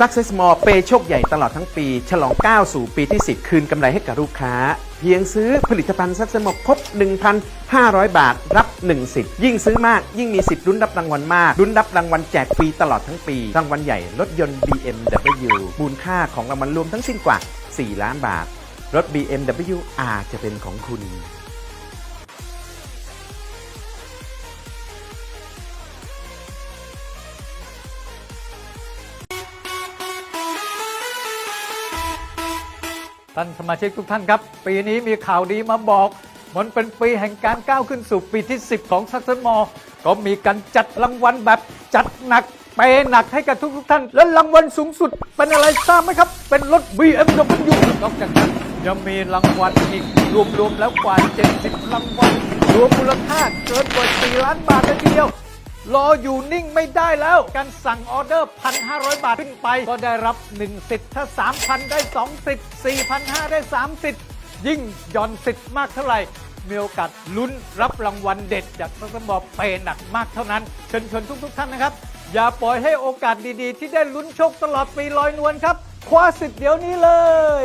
Success Mall เปย์โชคใหญ่ตลอดทั้งปี ฉลองก้าวสู่ปีที่ 10 คืนกำไรให้กับลูกค้า เพียงซื้อผลิตภัณฑ์ Success Mall ครบ 1,500 บาท รับ 1 สิทธิ์ยิ่งซื้อมาก ยิ่งมีสิทธิ์ลุ้นรับรางวัลมากลุ้นรับรางวัลแจกฟรีตลอดทั้งปี รางวัลใหญ่รถยนต์ BMW มูลค่าของรางวัลรวมทั้งสิ้นกว่า 4 ล้านบาท รถ BMW อาจจะเป็นของคุณ ท่านสมาชิกทุกท่านครับ ปีนี้มีข่าวดีมาบอก มันเป็นปีแห่งการก้าวขึ้นสู่ปีที่ 10 ของซักเซนมอ ก็มีการจัดรางวัลแบบจัดหนักเปหนักให้กับทุกๆท่าน และรางวัลสูงสุดเป็นอะไรทราบไหมครับ เป็นรถ BMW นอกจากนั้นยังมีรางวัลอีกรวมๆแล้วกว่า 70 รางวัลรวมมูลค่าเกินกว่า 4 ล้านบาทเลยทีเดียว รออยู่นิ่งไม่ได้แล้ว การสั่งออเดอร์ 1,500 บาทขึ้นไป ก็ได้รับ 1 สิทธิ์ ถ้า 3,000 ได้ 2 สิทธิ์ 4,500 ได้ 3 สิทธิ์ ยิ่งย่อนสิทธิ์มากเท่าไหร่ มีโอกาสลุ้นรับรางวัลเด็ด จากสมบเปย์หนักมากเท่านั้น เชิญชวนทุกๆท่านนะครับ อย่าปล่อยให้โอกาสดีๆ ที่ได้ลุ้นโชคตลอดปีลอยนวลครับ คว้าสิทธิ์เดี๋ยวนี้เลย